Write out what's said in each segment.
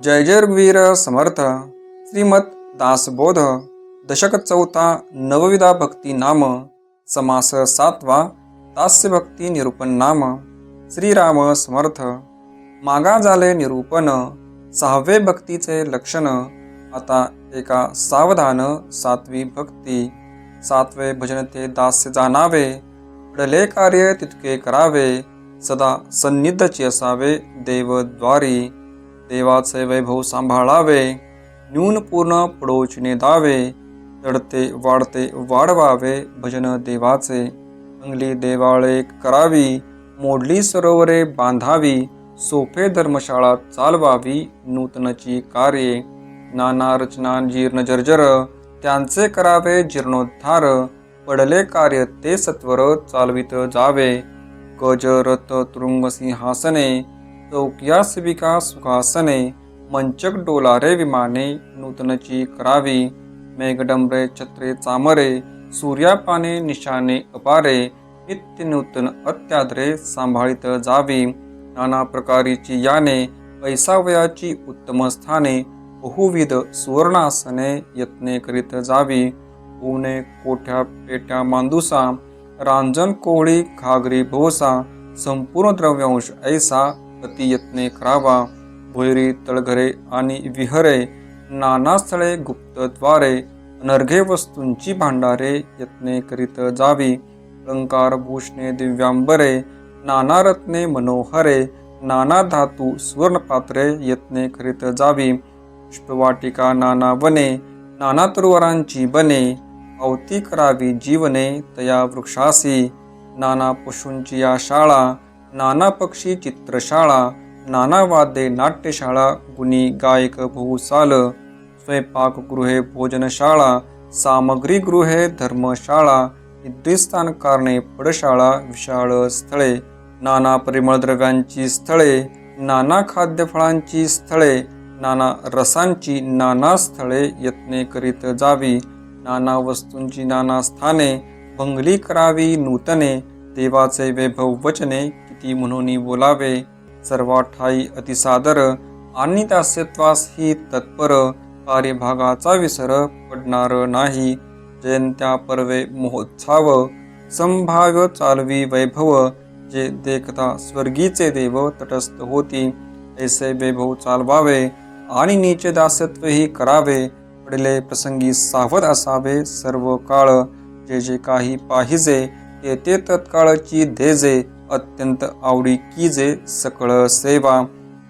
जय जयवीर समर्थ। श्रीमद दासबोध दशक चौथा नवविधा भक्ती नाम समास सातवा दास्य भक्ती निरूपण नाम। श्रीराम समर्थ। मागा झाले निरूपण सहावे भक्तीचे लक्षण आता एका सावधान सातवी भक्ती। सातवे भजन ते दास्य जाणावे पडले कार्य तितके करावे सदा सन्निधची असावे देवद्वारी। देवाचे वैभव सांभाळावे न्यून पूर्ण दावे चढते वाढते वाढवावे भजन देवाचे अंगली देवाळे करावी मोडली सरोवरे बांधावी सोपे धर्मशाळा चालवावी नूतनची कार्ये नाना रचना जीर्ण जर्जर त्यांचे करावे जीर्णोद्धार पडले कार्य ते सत्वर चालवित जावे गज रथ तुरुंग सिंहासने चौकिया सिविका सुखासने मंचक डोलारे विमाने नूतनची करावी. मेघडंबरे छत्रे चामरे सूर्यापाने निशाने अपारे नित्य नूतन अत्यादरे सांभाळित जावी. नाना प्रकारीची याने पैसावयाची उत्तम स्थाने बहुविध सुवर्णासने यत्ने करीत जावी. पुणे कोठ्या पेट्या मांदुसा रांजन कोळी घागरी भोसा संपूर्ण द्रव्यांश ऐसा अतियत्ने करावा भुयरी तळघरे आणि विहरे नाना स्थळे गुप्तद्वारे अनर्घे वस्तूंची भांडारे यत्ने करीत जावी. अलंकार भूषणे दिव्यांबरे नाना रत्ने मनोहरे नाना धातू सुवर्णपात्रे यत्ने करीत जावी. पुष्पवाटिका नाना वने नाना तरुवरांची बने अवती करावी जीवने तया वृक्षासी नाना पशूंची या शाळा नाना पक्षी चित्रशाळा नाना वाद्ये नाट्यशाळा गुणी गायक भूसाल स्वयंपाकगृहे भोजनशाळा सामग्रीगृहे धर्मशाळा विद्यस्थान कारणे पडशाळा विशाळ स्थळे नाना परिमळद्रव्यांची स्थळे नाना खाद्यफळांची स्थळे नाना रसांची नाना स्थळे यत्ने करीत जावी नाना वस्तूंची नाना स्थाने भंगली करावी नूतने देवाचे वैभव वचने ती म्हणून बोलावे सर्वा ठाई अतिसादर आणि दास्यत्वास ही तत्पर कार्यभागाचा विसर पडणार नाही. जयंत्या पर्वे महोत्सव संभाव्य चालवी वैभव जे देखता स्वर्गीचे देव तटस्थ होती ऐसे वैभव चालवावे आणि नीचे दासत्वही करावे. पडले प्रसंगी सावध असावे सर्व काळ जे जे काही पाहिजे ते ते तत्काळची देजे अत्यंत आवडी कीजे सकळ सेवा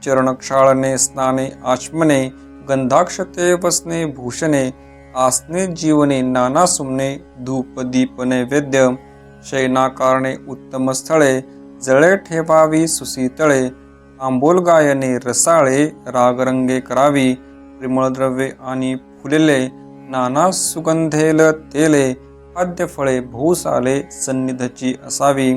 चरणक्षाळने स्नाने आचमने गंधाक्षते वसने भूषणे आसने जीवने नाना सुमने धूप दीप नैवेद्य शयनाकारणे उत्तम स्थळे जळे ठेवावी सुसीतळे आंबोल गायने रसाळे रागरंगे करावी प्रिमळद्रव्ये आणि फुलेले नाना सुगंधेल तेले खाद्यफळे भूसाले सन्निधची असावी.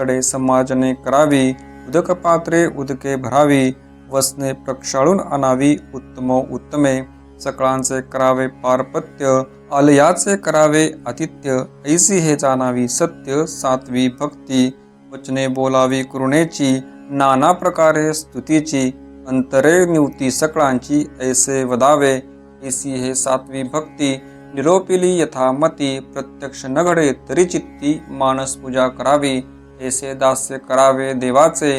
तडे समाजने करावी उदक पात्रे उदके भरावी वसने प्रक्षाळून आणावी उत्तम उत्तमे सकळांचे करावे पारपत्य आलयाचे करावे आतिथ्य ऐसी हे जाणावी सत्य सात्वी भक्ती वचने बोलावी कृणेची नाना प्रकारे स्तुतीची अंतरे निवती सकळांची ऐसे वदावे ऐसी हे सात्वी भक्ती निरोपिली यथामती प्रत्यक्ष न घडे तरी चित्ती मानस पूजा करावी ऐसे दास्य करावे देवाचे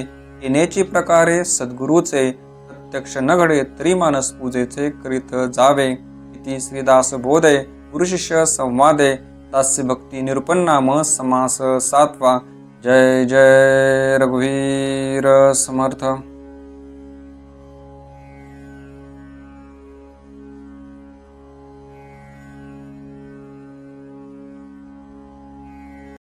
येण्याची प्रकारे सद्गुरूचे प्रत्यक्ष न घडे तरी मानस पूजेचे करीत जावे. इति श्रीदास बोधे गुरुशिष्य संवादे दास्य भक्ती निरुपन्नाम समास सातवा. जय जय रघुवीर समर्थ.